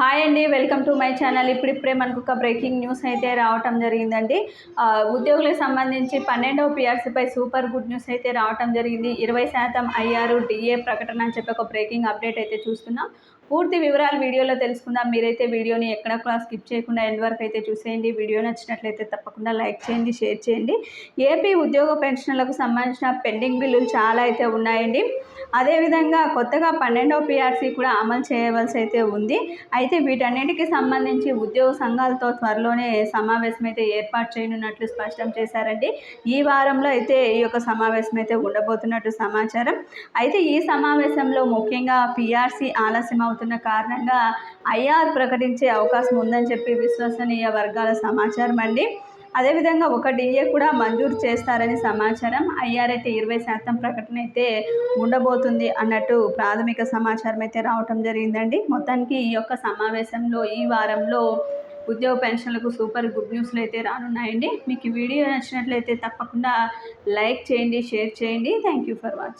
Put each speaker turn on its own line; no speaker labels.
Hi అండి welcome to my channel. ఇప్పుడిప్పుడే మనకు ఒక బ్రేకింగ్ న్యూస్ అయితే రావటం జరిగిందండి. ఉద్యోగులకు సంబంధించి పన్నెండవ పిఆర్సీపై సూపర్ గుడ్ న్యూస్ అయితే రావటం జరిగింది. ఇరవై శాతం ఐఆర్ డిఏ ప్రకటన అని చెప్పి ఒక బ్రేకింగ్ అప్డేట్ అయితే చూస్తున్నాం. పూర్తి వివరాలు వీడియోలో తెలుసుకుందాం. మీరైతే వీడియోని ఎక్కడ కూడా స్కిప్ చేయకుండా ఎండ్ వరకు అయితే చూసేయండి. వీడియో నచ్చినట్లయితే తప్పకుండా లైక్ చేయండి షేర్ చేయండి. ఏపీ ఉద్యోగ పెన్షన్లకు సంబంధించిన పెండింగ్ బిల్లులు చాలా అయితే ఉన్నాయండి. అదేవిధంగా కొత్తగా పన్నెండవ పిఆర్సీ కూడా అమలు చేయవలసి అయితే ఉంది. అయితే వీటన్నిటికీ సంబంధించి ఉద్యోగ సంఘాలతో త్వరలోనే సమావేశం అయితే ఏర్పాటు చేయనున్నట్లు స్పష్టం చేశారండి. ఈ వారంలో అయితే ఈ యొక్క సమావేశం అయితే ఉండబోతున్నట్టు సమాచారం. అయితే ఈ సమావేశంలో ముఖ్యంగా పిఆర్సీ ఆలస్యం అవుతున్న కారణంగా ఐఆర్ ప్రకటించే అవకాశం ఉందని చెప్పి విశ్వసనీయ వర్గాల సమాచారం అండి. అదేవిధంగా ఒక డిఏ కూడా మంజూరు చేస్తారని సమాచారం. ఐఆర్ అయితే ఇరవై శాతం ప్రకటన అయితే ఉండబోతుంది అన్నట్టు ప్రాథమిక సమాచారం అయితే రావటం జరిగిందండి. మొత్తానికి ఈ యొక్క సమావేశంలో ఈ వారంలో ఉద్యోగ పెన్షన్లకు సూపర్ గుడ్ న్యూస్లు అయితే రానున్నాయండి. మీకు ఈ వీడియో నచ్చినట్లయితే తప్పకుండా లైక్ చేయండి షేర్ చేయండి. Thank you for watching.